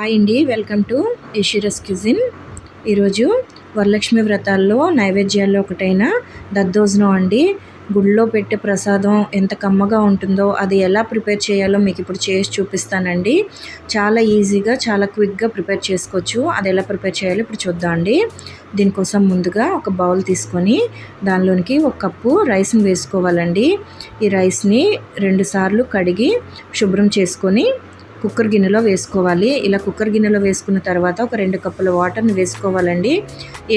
Hi అండి welcome to ఇషిరస్ cuisine. ఈరోజు వరలక్ష్మి వ్రతాల్లో నైవేద్యాల్లో ఒకటైన దద్దోజనం అండి. గుళ్ళో పెట్టే ప్రసాదం ఎంత కమ్మగా ఉంటుందో అది ఎలా ప్రిపేర్ చేయాలో మీకు ఇప్పుడు చేసి చూపిస్తానండి. చాలా ఈజీగా చాలా క్విక్గా ప్రిపేర్ చేసుకోవచ్చు. అది ఎలా ప్రిపేర్ చేయాలో ఇప్పుడు చూద్దాం అండి. దీనికోసం ముందుగా ఒక బౌల్ తీసుకొని దానిలోనికి ఒక కప్పు రైస్ని వేసుకోవాలండి. ఈ రైస్ని రెండుసార్లు కడిగి శుభ్రం చేసుకొని కుక్కర్ గిన్నెలో వేసుకోవాలి. ఇలా కుక్కర్ గిన్నెలో వేసుకున్న తర్వాత ఒక రెండు కప్పుల వాటర్ని వేసుకోవాలండి.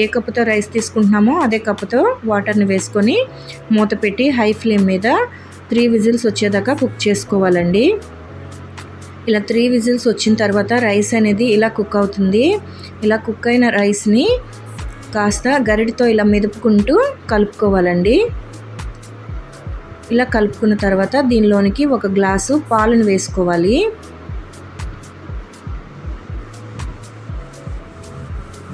ఏ కప్పుతో రైస్ తీసుకుంటున్నామో అదే కప్పుతో వాటర్ని వేసుకొని మూత పెట్టి హై ఫ్లేమ్ మీద త్రీ విజిల్స్ వచ్చేదాకా కుక్ చేసుకోవాలండి. ఇలా త్రీ విజిల్స్ వచ్చిన తర్వాత రైస్ అనేది ఇలా కుక్ అవుతుంది. ఇలా కుక్ అయిన రైస్ని కాస్త గరిటితో ఇలా మెదుపుకుంటూ కలుపుకోవాలండి. ఇలా కలుపుకున్న తర్వాత దీనిలోనికి ఒక గ్లాసు పాలను వేసుకోవాలి.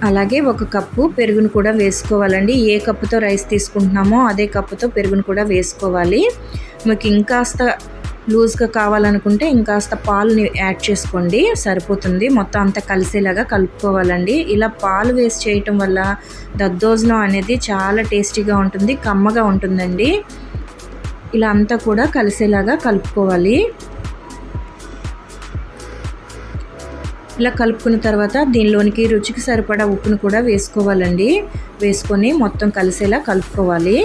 అలాగే ఒక కప్పు పెరుగును కూడా వేసుకోవాలండి. ఏ కప్పుతో రైస్ తీసుకుంటున్నామో అదే కప్పుతో పెరుగును కూడా వేసుకోవాలి. మీకు ఇంకాస్త లూజ్గా కావాలనుకుంటే ఇంకాస్త పాలుని యాడ్ చేసుకోండి. సరిపోతుంది. మొత్తం అంతా కలిసేలాగా కలుపుకోవాలండి. ఇలా పాలు వేస్ట్ చేయటం వల్ల దద్దోజనం అనేది చాలా టేస్టీగా ఉంటుంది కమ్మగా ఉంటుందండి. ఇలా అంతా కూడా కలిసేలాగా కలుపుకోవాలి. ఇలా కలుపుకున్న తర్వాత దీనిలోనికి రుచికి సరిపడా ఉప్పును కూడా వేసుకోవాలండి. వేసుకొని మొత్తం కలిసేలా కలుపుకోవాలి.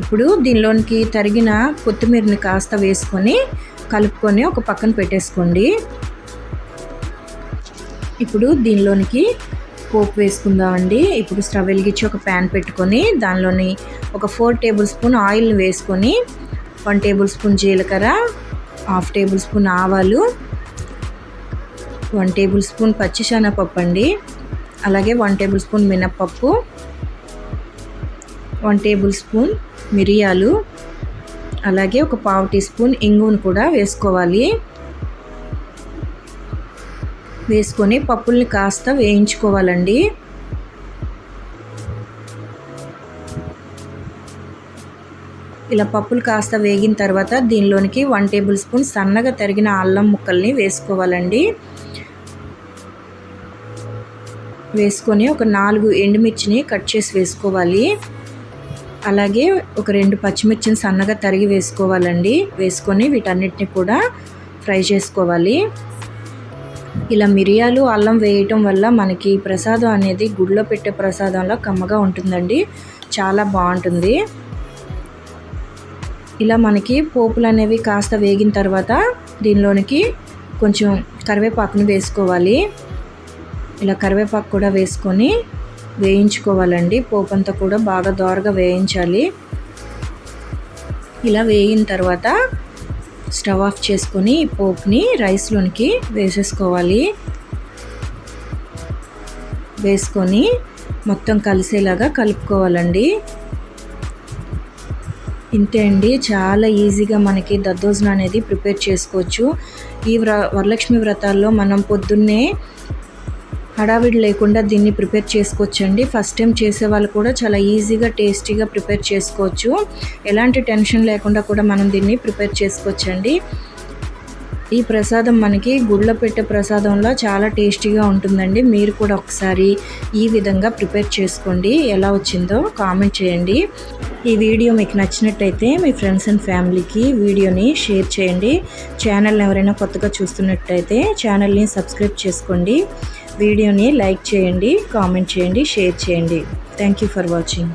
ఇప్పుడు దీనిలోనికి తరిగిన కొత్తిమీరని కాస్త వేసుకొని కలుపుకొని ఒక పక్కన పెట్టేసుకోండి. ఇప్పుడు దీనిలోనికి పోపు వేసుకుందామండి. ఇప్పుడు స్టవ్ వెలిగించి ఒక ప్యాన్ పెట్టుకొని దానిలోని ఒక ఫోర్ టేబుల్ స్పూన్ ఆయిల్ని వేసుకొని వన్ టేబుల్ స్పూన్ జీలకర్ర హాఫ్ టేబుల్ స్పూన్ ఆవాలు వన్ టేబుల్ స్పూన్ పచ్చిశనగపప్పు అండి. అలాగే వన్ టేబుల్ స్పూన్ మినప్పప్పు వన్ టేబుల్ స్పూన్ మిరియాలు అలాగే ఒక పావు టీ స్పూన్ ఇంగును కూడా వేసుకోవాలి. వేసుకొని పప్పుల్ని కాస్త వేయించుకోవాలండి. ఇలా పప్పులు కాస్త వేగిన తర్వాత దీనిలోనికి వన్ టేబుల్ స్పూన్ సన్నగా తరిగిన అల్లం ముక్కల్ని వేసుకోవాలండి. వేసుకొని ఒక నాలుగు ఎండుమిర్చిని కట్ చేసి వేసుకోవాలి. అలాగే ఒక రెండు పచ్చిమిర్చిని సన్నగా తరిగి వేసుకోవాలండి. వేసుకొని వీటన్నిటిని కూడా ఫ్రై చేసుకోవాలి. ఇలా మిరియాలు అల్లం వేయటం వల్ల మనకి ప్రసాదం అనేది గుడిలో పెట్టే ప్రసాదంలో కమ్మగా ఉంటుందండి. చాలా బాగుంటుంది. ఇలా మనకి పోపులు అనేవి కాస్త వేగిన తర్వాత దీనిలోనికి కొంచెం కరివేపాకుని వేసుకోవాలి. ఇలా కరివేపాకు కూడా వేసుకొని వేయించుకోవాలండి. పోపు అంతా కూడా బాగా దోరగా వేయించాలి. ఇలా వేగిన తర్వాత స్టవ్ ఆఫ్ చేసుకొని ఈ పోపుని రైస్లోనికి వేసేసుకోవాలి. వేసుకొని మొత్తం కలిసేలాగా కలుపుకోవాలండి. ఇంతే అండి చాలా ఈజీగా మనకి దద్దోజనం అనేది ప్రిపేర్ చేసుకోవచ్చు. ఈ వ్ర వరలక్ష్మి వ్రతాల్లో మనం పొద్దున్నే హడావిడి లేకుండా దీన్ని ప్రిపేర్ చేసుకోవచ్చండి. ఫస్ట్ టైం చేసే వాళ్ళు కూడా చాలా ఈజీగా టేస్టీగా ప్రిపేర్ చేసుకోవచ్చు. ఎలాంటి టెన్షన్ లేకుండా కూడా మనం దీన్ని ప్రిపేర్ చేసుకోవచ్చండి. ఈ ప్రసాదం మనకి గుళ్ళ పెట్టే ప్రసాదంలో చాలా టేస్టీగా ఉంటుందండి. మీరు కూడా ఒకసారి ఈ విధంగా ప్రిపేర్ చేసుకోండి. ఎలా వచ్చిందో కామెంట్ చేయండి. ఈ వీడియో మీకు నచ్చినట్టయితే మీ ఫ్రెండ్స్ అండ్ ఫ్యామిలీకి వీడియోని షేర్ చేయండి. ఛానల్ని ఎవరైనా కొత్తగా చూస్తున్నట్టయితే ఛానల్ని సబ్స్క్రైబ్ చేసుకోండి. వీడియోని లైక్ చేయండి కామెంట్ చేయండి షేర్ చేయండి. Thank you for watching.